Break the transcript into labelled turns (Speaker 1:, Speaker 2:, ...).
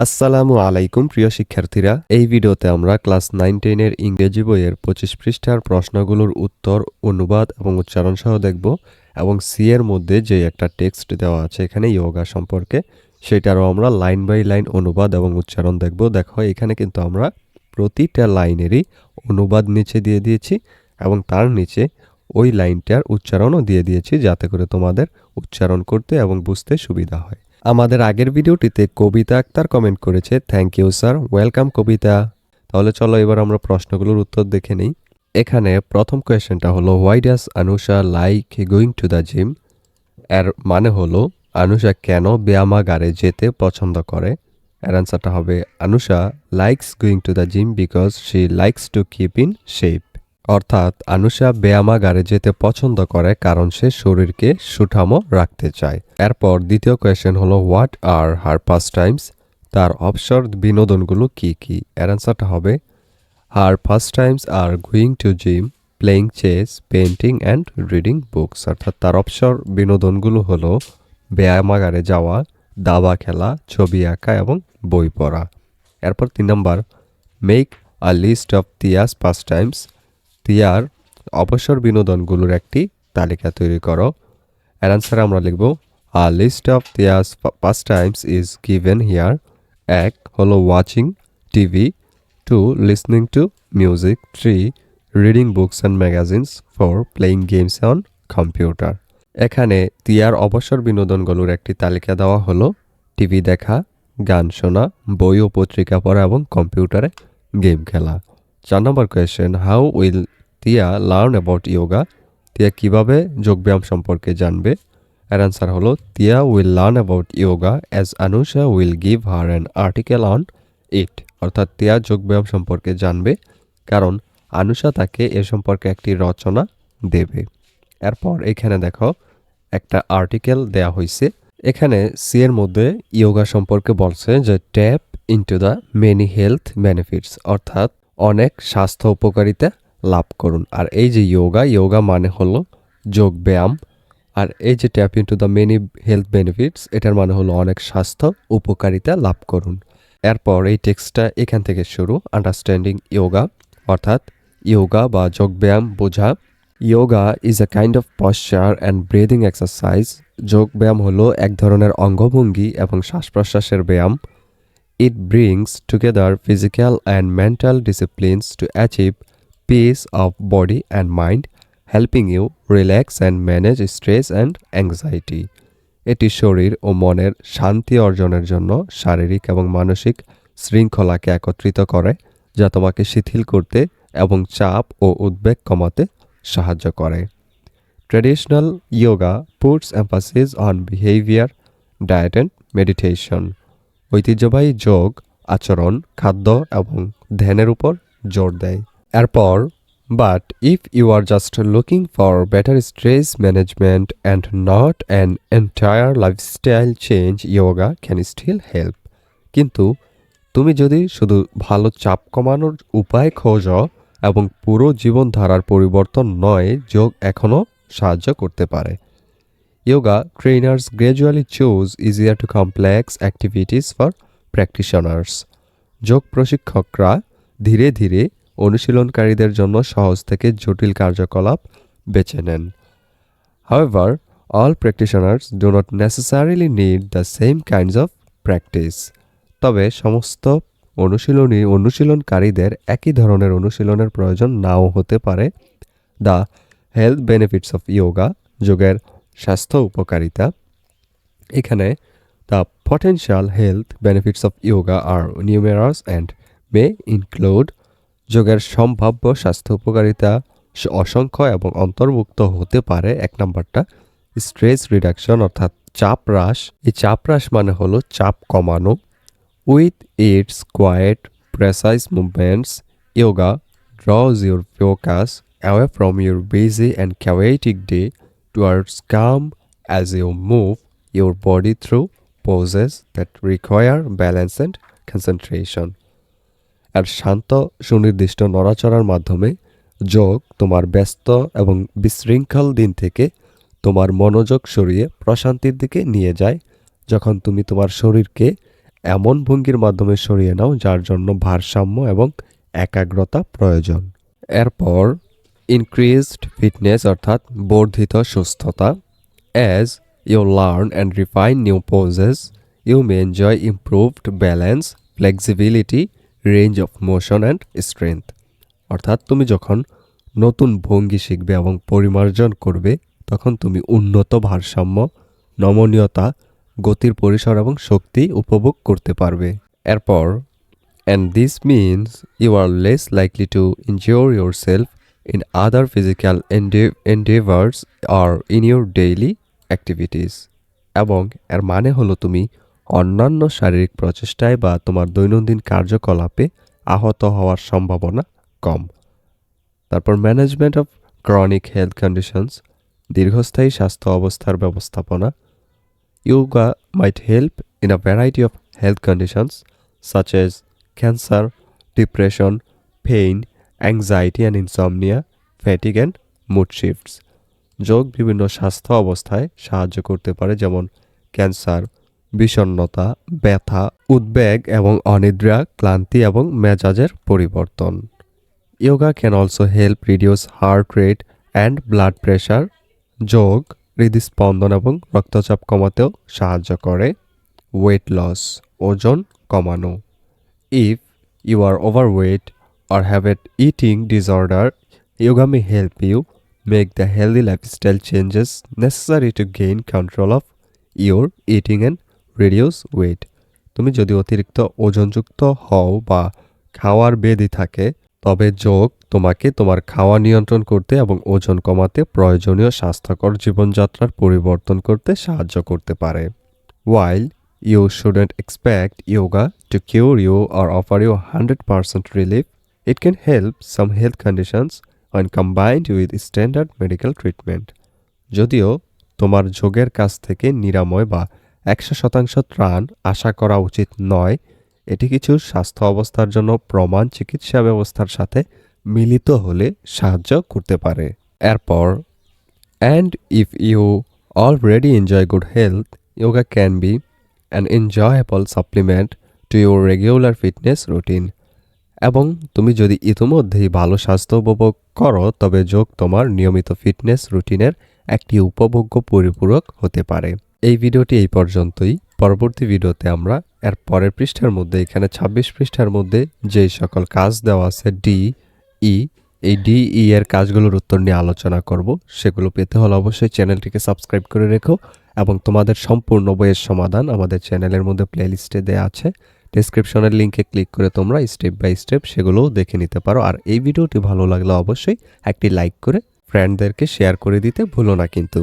Speaker 1: আসসালামু আলাইকুম, প্রিয় শিক্ষার্থীরা। এই ভিডিওতে আমরা ক্লাস নাইন টেনের ইংরেজি বইয়ের পঁচিশ পৃষ্ঠার প্রশ্নগুলোর উত্তর, অনুবাদ এবং উচ্চারণ সহ দেখব এবং সি এর মধ্যে যে একটা টেক্সট দেওয়া আছে এখানে ইয়োগা সম্পর্কে, সেটারও আমরা লাইন বাই লাইন অনুবাদ এবং উচ্চারণ দেখব। দেখো, এখানে কিন্তু আমরা প্রতিটা লাইনেরই অনুবাদ নিচে দিয়ে দিয়েছি এবং তার নিচে ওই লাইনটার উচ্চারণও দিয়ে দিয়েছি যাতে করে তোমাদের উচ্চারণ করতে এবং বুঝতে সুবিধা হয়। আমাদের আগের ভিডিওটিতে কবিতা আক্তার কমেন্ট করেছে thank you sir welcome Kabita. তাহলে চলো এবার আমরা প্রশ্নগুলোর উত্তর দেখে নিই। এখানে প্রথম কোয়েশ্চেনটা হলো why does Anusha like going to the জিমের মানে হলো আনুষা কেন ব্যায়ামাগারে যেতে পছন্দ করে? এর অ্যান্সারটা হবে Anusha likes going to the gym because she likes to keep in shape অর্থাৎ আনুষা ব্যায়ামাগারে যেতে পছন্দ করে কারণ সে শরীরকে সুঠামো রাখতে চায়। এরপর দ্বিতীয় কোয়েশ্চেন হলো what are her pastimes তার অবসর বিনোদনগুলো কি কি? এর অ্যান্সারটা হবে her first times are going to gym playing chess painting and reading books অর্থাৎ তার অবসর বিনোদনগুলো হলো ব্যায়ামাগারে যাওয়া, দাবা খেলা, ছবি আঁকা এবং বই পড়া। এরপর তিন নম্বর make a list of Tia's pastimes তিয়ার অবসর বিনোদনগুলোর একটি তালিকা তৈরি করো। এর অ্যান্সার আমরা লিখব a list of Tia's pastimes is given here এক, হলো watching TV two listening to music three reading books and magazines four playing games on computer এখানে তিয়ার অবসর বিনোদনগুলোর একটি তালিকা দেওয়া হলো। টিভি দেখা, গান শোনা বই ও পত্রিকা পড়া এবং কম্পিউটারে গেম খেলা। চার নম্বর question how will Tia learn about yoga Tia কীভাবে যোগব্যায়াম সম্পর্কে জানবে? এর অ্যান্সার হলো, Tia will learn about yoga as Anusha will give her an article on it অর্থাৎ তিয়া যোগব্যায়াম সম্পর্কে জানবে, কারণ আনুষা তাকে এ সম্পর্কে একটি রচনা দেবে। এরপর এখানে দেখো, একটা আর্টিকেল দেয়া হয়েছে এখানে সি এর মধ্যে ইয়োগা সম্পর্কে বলছে যে tap into the many health benefits অর্থাৎ অনেক স্বাস্থ্য উপকারিতা লাভ করুন। আর এই যে যোগা যোগা মানে হলো যোগ ব্যায়াম। আর এই যে tap into the many health benefits এটার মানে হলো অনেক স্বাস্থ্য, উপকারিতা লাভ করুন। এরপর এই টেক্সটটা এখান থেকে শুরু আন্ডারস্ট্যান্ডিং ইয়োগা অর্থাৎ ইয়োগা বা যোগব্যায়াম বোঝা। Yoga is a kind of posture and breathing exercise যোগব্যায়াম হলো এক ধরনের অঙ্গভঙ্গি এবং শ্বাস প্রশ্বাসের ব্যায়াম। It brings together physical and mental disciplines to achieve peace of body and mind helping you relax and manage stress and anxiety এটি শরীর ও মনের শান্তি অর্জনের জন্য শারীরিক এবং মানসিক শৃঙ্খলাকে একত্রিত করে, যা তোমাকে শিথিল করতে এবং চাপ ও উদ্বেগ কমাতে সাহায্য করে। Traditional yoga puts emphasis on behaviour diet and meditation ঐতিহ্যবাহী যোগ, আচরণ, খাদ্য এবং ধ্যানের উপর জোর দেয়। এরপর but if you are just looking for better stress management and not an entire lifestyle change yoga can still help কিন্তু, তুমি যদি শুধু ভালো চাপ কমানোর উপায় খোঁজো এবং পুরো জীবনধারার পরিবর্তন নয়, যোগ এখনও সাহায্য করতে পারে। Yoga trainers gradually choose easier to complex activities for practitioners যোগ প্রশিক্ষকরা ধীরে ধীরে অনুশীলনকারীদের জন্য সহজ থেকে জটিল কার্যকলাপ বেছে নেন। However, all practitioners do not necessarily need the same kinds of practice তবে সমস্ত অনুশীলনী অনুশীলনকারীদের একই ধরনের অনুশীলনের প্রয়োজন নাও হতে পারে। The health benefits of yoga যোগের স্বাস্থ্য উপকারিতা। এখানে the potential health benefits of yoga are numerous and may include যোগের সম্ভাব্য স্বাস্থ্য উপকারিতা অসংখ্য এবং অন্তর্ভুক্ত হতে পারে। এক নাম্বারটা স্ট্রেস রিডাকশন অর্থাৎ চাপ হ্রাস। এই চাপ হ্রাস মানে হলো চাপ কমানো। With its quiet precise movements yoga draws your focus away from your busy and chaotic day towards calm as you move your body through poses that require balance and concentration. আর শান্ত, সুনির্দিষ্ট নড়াচড়ার মাধ্যমে যোগ তোমার ব্যস্ত এবং বিশৃঙ্খল দিন থেকে তোমার মনোযোগ সরিয়ে প্রশান্তির দিকে নিয়ে যায়। যখন তুমি তোমার শরীরকে এমন ভঙ্গির মাধ্যমে সরিয়ে নাও যার জন্য ভারসাম্য এবং একাগ্রতা প্রয়োজন। এরপর ইনক্রিজড ফিটনেস অর্থাৎ বর্ধিত সুস্থতা। As you learn and refine new poses you may enjoy improved balance flexibility range of motion and strength অর্থাৎ তুমি যখন নতুন ভঙ্গি শিখবে এবং পরিমার্জন করবে, তখন তুমি উন্নত ভারসাম্য, নমনীয়তা, গতির পরিসর এবং শক্তি উপভোগ করতে পারবে। এরপর and this means you are less likely to injure yourself in other physical endeavours or in your daily activities এবং এর মানে হলো তুমি অন্যান্য শারীরিক প্রচেষ্টায় বা তোমার দৈনন্দিন কার্যকলাপে আহত হওয়ার সম্ভাবনা কম তারপর management of chronic health conditions দীর্ঘস্থায়ী স্বাস্থ্য অবস্থার ব্যবস্থাপনা yoga might help in a variety of health conditions such as cancer, depression, pain, anxiety and insomnia, fatigue and mood shifts. যোগ বিভিন্ন স্বাস্থ্য অবস্থায় সাহায্য করতে পারে যেমন ক্যান্সার বিষণ্ণতা ব্যথা উদ্বেগ এবং অনিদ্রা ক্লান্তি এবং মেজাজের পরিবর্তন। Yoga can also help reduce heart rate and blood pressure যোগ হৃদস্পন্দন এবং রক্তচাপ কমাতেও সাহায্য করে। ওয়েট লস ওজন কমানো। If you are overweight or have an eating disorder, yoga may help you make the healthy lifestyle changes necessary to gain control of your eating and reduce weight তুমি যদি অতিরিক্ত ওজনযুক্ত হও বা খাওয়ার বেদি থাকে, তবে যোগ তোমাকে তোমার খাওয়া নিয়ন্ত্রণ করতে এবং ওজন কমাতে প্রয়োজনীয় স্বাস্থ্যকর জীবনযাত্রার পরিবর্তন করতে সাহায্য করতে পারে। While you shouldn't expect yoga to cure you or offer you 100% relief it can help some health conditions when combined with standard medical treatment যদিও তোমার যোগের কাছ থেকে নিরাময় বা একশো শতাংশ ত্রাণ আশা করা উচিত নয়। এটি কিছু স্বাস্থ্য অবস্থার জন্য প্রমাণ চিকিৎসা ব্যবস্থার সাথে মিলিত হলে সাহায্য করতে পারে। এরপর and if you already enjoy good health yoga can be an enjoyable supplement to your regular fitness routine এবং তুমি যদি ইতিমধ্যেই ভালো স্বাস্থ্য উপভোগ করো, তবে যোগ তোমার নিয়মিত ফিটনেস রুটিনের একটি উপভোগ্য পরিপূরক হতে পারে। এই ভিডিওটি এই পর্যন্তই। পরবর্তী ভিডিওতে আমরা এর পরের পৃষ্ঠার মধ্যে, এখানে ২৬ পৃষ্ঠার মধ্যে যেই সকল কাজ দেওয়া আছে ডি ই এই ডি ই এর কাজগুলোর উত্তর নিয়ে আলোচনা করব। সেগুলো পেতে হলে অবশ্যই চ্যানেলটিকে সাবস্ক্রাইব করে রেখো এবং তোমাদের সম্পূর্ণ বইয়ের সমাধান আমাদের চ্যানেলের মধ্যে প্লেলিস্টে দেওয়া আছে। ডেসক্রিপশনের লিঙ্কে ক্লিক করে তোমরা স্টেপ বাই স্টেপ সেগুলোও দেখে নিতে পারো। আর এই ভিডিওটি ভালো লাগলে অবশ্যই একটি লাইক করে ফ্রেন্ডদেরকে শেয়ার করে দিতে ভুলো না কিন্তু।